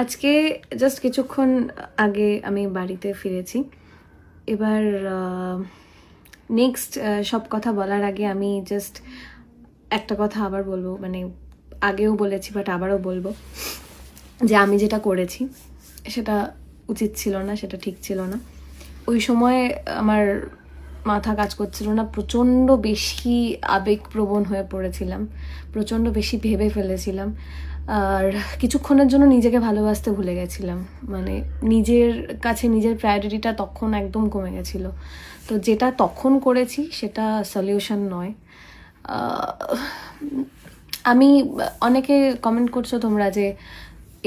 আজকে জাস্ট কিছুক্ষণ আগে আমি বাড়িতে ফিরেছি। এবার নেক্সট সব কথা বলার আগে আমি জাস্ট একটা কথা আবার বলব। মানে আগেও বলেছি বাট আবারও বলব। যে আমি যেটা করেছি, সেটা উচিত ছিল না, সেটা ঠিক ছিল না। ওই সময় আমার মাথা কাজ করছিল না, প্রচণ্ড বেশি আবেগপ্রবণ হয়ে পড়েছিলাম, প্রচণ্ড বেশি ভেবে ফেলেছিলাম। আর কিছুক্ষণের জন্য নিজেকে ভালোবাসতে ভুলে গেছিলাম মানে নিজের কাছে নিজের প্রায়োরিটিটা তখন একদম কমে গেছিল। তো যেটা তখন করেছি সেটা সলিউশন নয়। আমি অনেকে কমেন্ট করছ তোমরা যে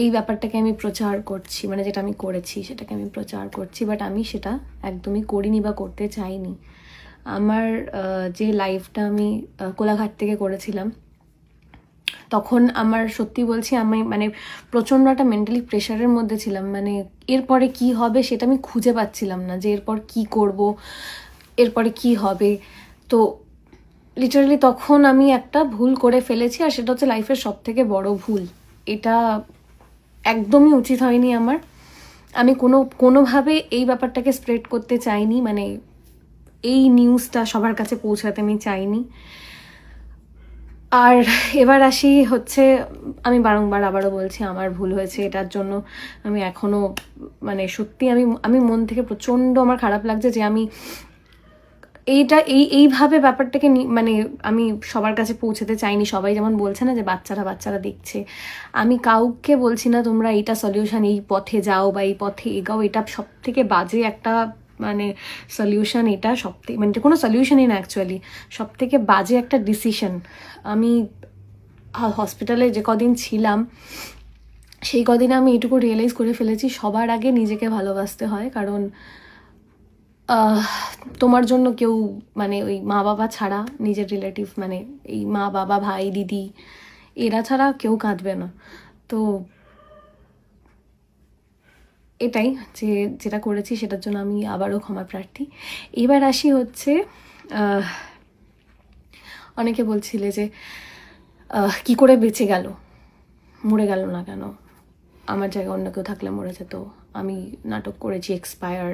এই ব্যাপারটাকে আমি প্রচার করছি মানে যেটা আমি করেছি সেটাকে আমি প্রচার করছি বাট আমি সেটা একদমই করিনি বা করতে চাইনি। আমার যে লাইফটা আমি কোলাঘাট থেকে করেছিলাম, তখন আমার সত্যি বলছি আমি মানে প্রচণ্ড একটা মেন্টালি প্রেশারের মধ্যে ছিলাম মানে এরপরে কি হবে সেটা আমি খুঁজে পাচ্ছিলাম না যে এরপর কি করব, এরপরে কি হবে। তো লিটারালি তখন আমি একটা ভুল করে ফেলেছি, আর সেটা হচ্ছে লাইফের সব থেকে বড় ভুল। এটা একদমই উচিত হয়নি আমার। আমি কোনো, কোনোভাবে এই ব্যাপারটাকে স্প্রেড করতে চাইনি মানে এই নিউজটা সবার কাছে পৌঁছাতে আমি চাইনি। আর এবার আসি হচ্ছে, আমি বারংবার আবারও বলছি, আমার ভুল হয়েছে এটার জন্য। আমি এখনও মানে সত্যি আমি আমি মন থেকে প্রচণ্ড আমার খারাপ লাগছে যে আমি এইটা, এই, এইভাবে ব্যাপারটাকে মানে আমি সবার কাছে পৌঁছাতে চাইনি। সবাই যেমন বলছে না যে বাচ্চারা বাচ্চারা দেখছে। আমি কাউকে বলছি না, তোমরা এইটা সলিউশন এই পথে যাও বা এই পথে এগাও। এটা সব থেকে বাজে একটা মানে সলিউশন এটা সব থেকে মানে কোনো সলিউশনই না অ্যাকচুয়ালি সব থেকে বাজে একটা ডিসিশন আমি হসপিটালে যে কদিন ছিলাম, সেই কদিনে আমি এইটুকু রিয়েলাইজ করে ফেলেছি, সবার আগে নিজেকে ভালোবাসতে হয়। কারণ তোমার জন্য কেউ মানে ওই মা বাবা ছাড়া নিজের রিলেটিভ মানে এই মা বাবা, ভাই, দিদি, এরা ছাড়া কেউ কাঁদবে না। তো এটাই যে যেটা করেছি সেটার জন্য আমি আবারও ক্ষমা প্রার্থী। এবার আসি হচ্ছে অনেকে বলছিলে যে কি করে বেঁচে গেল? মরে গেল না কেন? আমার জায়গায় অন্য কেউ থাকলে মরে যেত। আমি নাটক করেছি এক্সপায়ার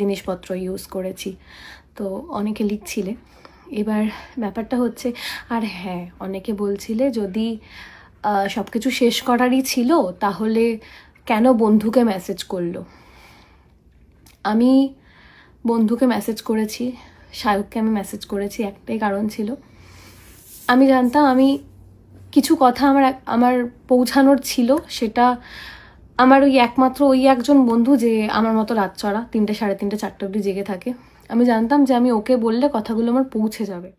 জিনিসপত্র ইউজ করেছি। তো অনেকে লিখছিলে। এবার ব্যাপারটা হচ্ছে, আর হ্যাঁ অনেকে বলছিলে যদি সব কিছু শেষ করারই ছিল, তাহলে কেন বন্ধুকে মেসেজ করল? আমি বন্ধুকে মেসেজ করেছি শায়ককে আমি মেসেজ করেছি, একটাই কারণ ছিল। আমি জানতাম আমি কিছু কথা আমার আমার পৌঁছানোর ছিল, সেটা আমার ওই একমাত্র ওই একজন বন্ধু যে আমার মতো রাত চড়া তিনটে, সাড়ে তিনটে, চারটে অবধি জেগে থাকে। আমি জানতাম যে আমি ওকে বললে কথাগুলো আমার পৌঁছে যাবে।